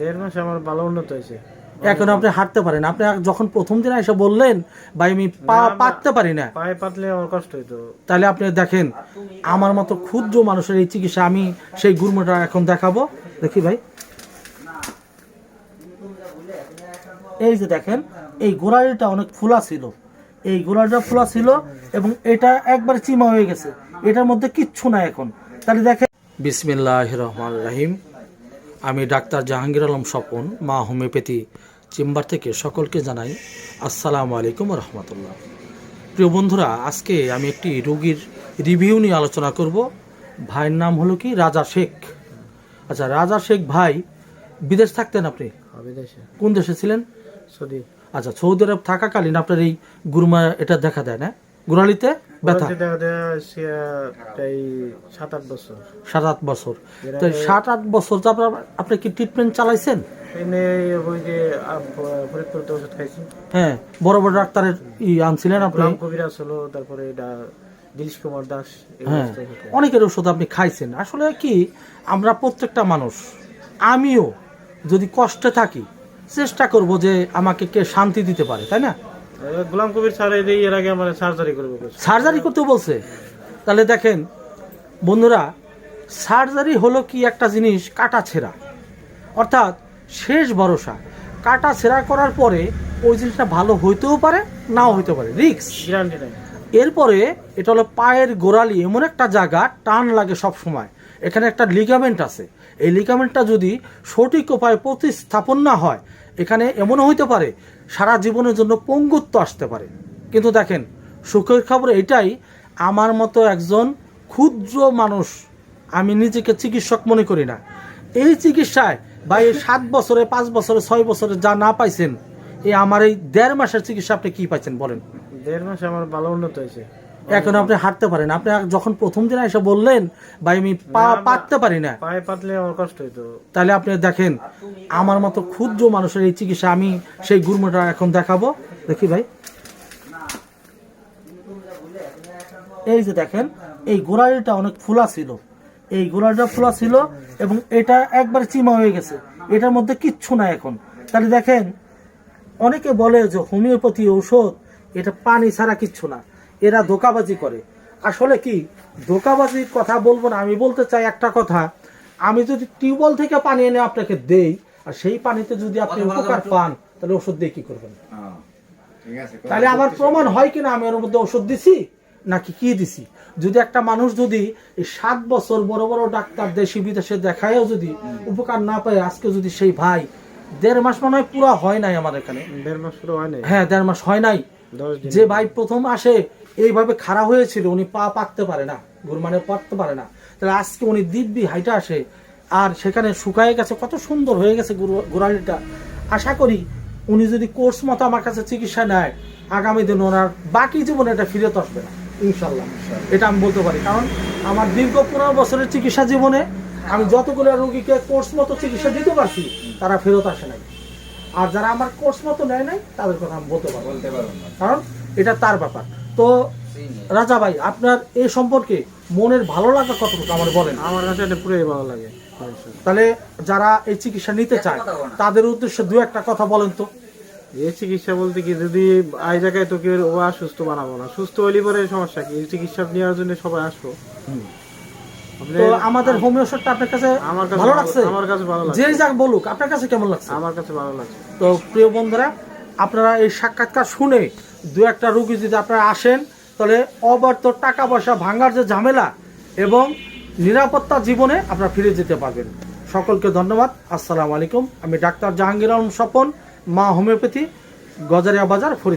দেড় মাসে আমার ভালো উন্নত হয়েছে। এখন আপনি হাঁটতে পারেন আপনি যখন প্রথম দিন এসে বললেন ভাই আমি পা না, না। পাততে পারি না। পায়ে পাতলে আমার কষ্ট হইতো। তাহলে আপনি দেখেন আমার মতো ক্ষুদ্র মানুষের এই চিকিৎসা আমি সেই গুরমটা এখন দেখাবো। দেখি ভাই। এই যে দেখেন এই গোড়ালিটা অনেক ফুলা ছিল। এই গোড়ালিটা ফুলা ছিল এবং এটা একবার চিমা হয়ে গেছে। এটার মধ্যে কিচ্ছু নাই এখন। তাহলে দেখেন বিসমিল্লাহ রহমান রাহিম। আমি ডাক্তার জাহাঙ্গীর আলম স্বপন মা হোমিওপ্যাথি চেম্বার থেকে সকলকে জানাই আসসালামু আলাইকুম রহমতুল্লাহ। প্রিয় বন্ধুরা আজকে আমি একটি রোগীর রিভিউ নিয়ে আলোচনা করব। ভাইয়ের নাম হলো কি? রাজা শেখ। আচ্ছা রাজা শেখ ভাই বিদেশ থাকতেন আপনি? কোন দেশে ছিলেন? সৌদি। আচ্ছা সৌদি আরব থাকাকালীন আপনার এই গুরমা এটা দেখা দেয় না? গুড়ালিতে ব্যথা? প্রায় সাত আট বছর। সাত আট বছর তো সাত আট বছর তো আপনার আপনি কি ট্রিটমেন্ট চালাইছেন? হ্যাঁ বড় বড় ডাক্তারের ই আনছিলেন আপনি? কবিরাজ হলো তারপরে এটা দিলীশ কুমার দাস হ্যাঁ। অনেকের ওষুধ আপনি খাইছেন। আসলে কি আমরা প্রত্যেকটা মানুষ আমিও যদি কষ্টে থাকি চেষ্টা করব যে আমাকে কে শান্তি দিতে পারে তাই না? গোলাম কবির স্যার এর আগে আমার সার্জারি করবে সার্জারি করতে বলছে। তাহলে দেখেন বন্ধুরা সার্জারি হলো কি একটা জিনিস কাটা ছেঁড়া। অর্থাৎ শেষ ভরসা। কাটা ছেঁড়া করার পরে ওই জিনিসটা ভালো হইতেও পারে নাও হইতে পারে। রিক্স এরপরে এটা হলো পায়ের গোড়ালি এমন একটা জায়গা টান লাগে সব সময়। এখানে একটা লিগামেন্ট আছে। এই লিগামেন্টটা যদি সঠিক উপায়ে প্রতিস্থাপন না হয়, এখানে এমনও হইতে পারে, সারা জীবনের জন্য পঙ্গুত্ব আসতে পারে। কিন্তু দেখেন, সুখের খবর এটাই, আমার মতো একজন ক্ষুদ্র মানুষ আমি নিজেকে চিকিৎসক মনে করি না। এই চিকিৎসায় বা এই সাত বছরে, পাঁচ বছরে, ছয় বছরে যা না পাইছেন, এই আমার এই দেড় মাসের চিকিৎসা আপনি কি পাইছেন বলেন? দেড় মাসে আমার ভালো উন্নত হয়েছে। এখন আপনি হাঁটতে পারেন। আপনি যখন প্রথম দিন এসে বললেন ভাই আমি পা। পাততে পারি না। পায়ে পাতলে আমার কষ্ট হইতো। তাহলে আপনি দেখেন আমার মতো ক্ষুদ্র মানুষের এই চিকিৎসা আমি সেই গুরমটা এখন দেখাবো। দেখি ভাই। এই যে দেখেন এই গোড়ালিটা অনেক ফুলা ছিল। এই গোড়ালিটা ফুলা ছিল এবং এটা একবার চিমা হয়ে গেছে। এটার মধ্যে কিচ্ছু না এখন। তাহলে দেখেন অনেকে বলে যে হোমিওপ্যাথি ঔষধ এটা পানি ছাড়া কিচ্ছু না। এরা ধোকাবাজি করে। আসলে কি ধোকাবাজির কথা বলব না আমি বলতে চাই একটা কথা। আমি যদি টিউবওয়েল থেকে পানি এনে আপনাকে দেই আর সেই পানিতে যদি আপনি উপকার পান তাহলে ওষুধ দিয়ে কি করবেন? তাহলে আমার প্রমাণ হয় কিনা আমি ওর মধ্যে ওষুধ দিছি নাকি কি দিছি? যদি একটা মানুষ যদি এই সাত বছর বড় বড় ডাক্তার দেশি বিদেশে দেখায়ও যদি উপকার না পায় আজকে যদি সেই ভাই দেড় মাস মনে হয় পুরো হয় নাই আমার এখানে। দেড় মাস পুরো হয় নাই? হ্যাঁ দেড় মাস হয় নাই। যে ভাই প্রথম আসে এইভাবে খাড়া হয়েছিল উনি পা পাততে পারে না গুরমানে পাততে পারে না। তাহলে আজকে উনি দিব্যি হাইটা আসে আর সেখানে শুকায় গেছে কত সুন্দর হয়ে গেছে গোড়ালিটা। আশা করি উনি যদি কোর্স মতো আমার কাছে চিকিৎসা নেয় আগামী দিন ওনার বাকি জীবনে এটা ফিরত আসবে না। ইনশাল্লাহ এটা আমি বলতে পারি কারণ আমার দীর্ঘ পনেরো বছরের চিকিৎসা জীবনে আমি যতগুলো রোগীকে কোর্স মতো চিকিৎসা দিতে পারছি তারা ফেরত আসে নাই। আর যারা আমার কোর্স মতো নেয় নাই তাদের কথা আমি বলতে পারব কারণ এটা তার ব্যাপার। তো রাজা ভাই আপনার এই সম্পর্কে মনের ভালো লাগা কতটুকু আমার বলেন। আমার কাছে এটা পুরোই ভালো লাগে। তাহলে যারা এই চিকিৎসা নিতে চায় তাদের উদ্দেশ্যে দু একটা কথা বলেন তো। এই চিকিৎসা বলতে কি যদি এই জায়গায় তো কেউ ও সুস্থ বানাবো না সুস্থ হইলে পরে সমস্যা কি? এই চিকিৎসা নেওয়ার জন্য সবাই আসব। তো আমাদের হোমিও শটটা আপনার কাছে আমার কাছে ভালো ভালো- লাগছে? আমার কাছে ভালো লাগছে। যে যাক বলুক আপনার কাছে কেমন লাগছে? আমার কাছে ভালো লাগছে। তো প্রিয় বন্ধুরা আপনারা এই সাক্ষাৎকার শুনে দু একটা রুগী যদি আপনারা আসেন, তাহলে অবার্ত টাকা পয়সা ভাঙার যে ঝামেলা এবং নিরাপত্তা জীবনে আপনারা ফিরে যেতে পারবেন। সকলকে ধন্যবাদ। আসসালামু আলাইকুম। আমি ডাক্তার জাহাঙ্গীর আলম স্বপন, মা হোমিওপ্যাথি, গজারিয়া বাজার ফরিদ